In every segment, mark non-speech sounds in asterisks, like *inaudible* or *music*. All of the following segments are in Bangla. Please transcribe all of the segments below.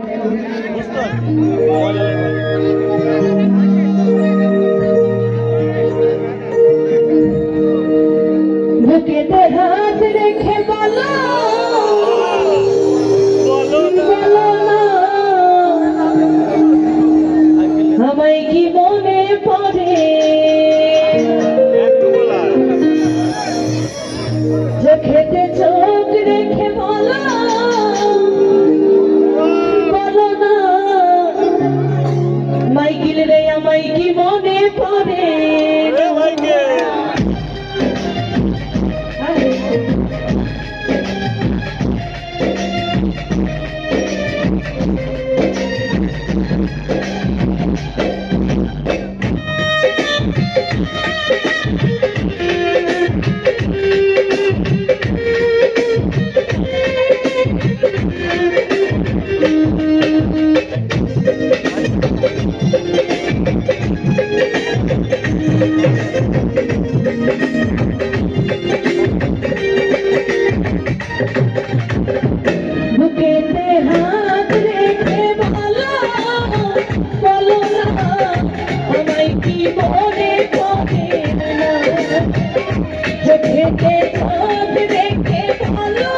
Ну что? আমায় কি মনে পড়ে? দেখে দেখে ভালো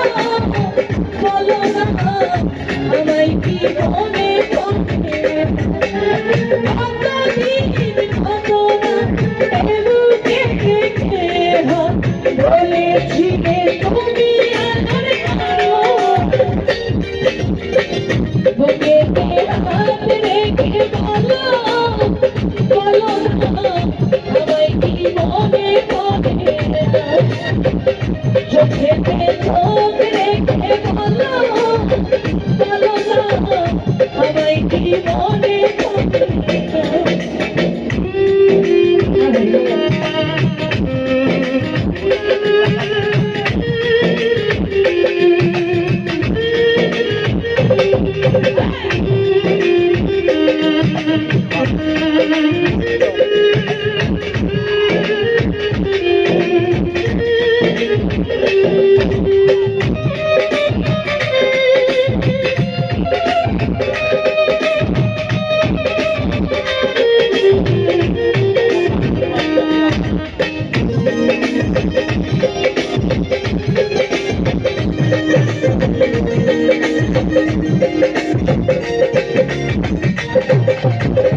Thank *laughs* you.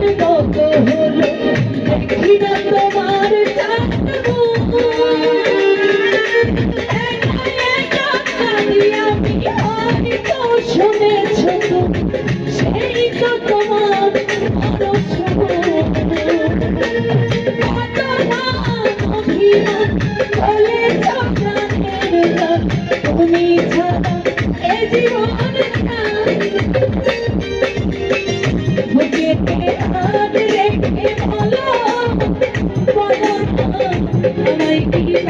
to go. Thank you.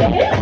Yeah. *laughs*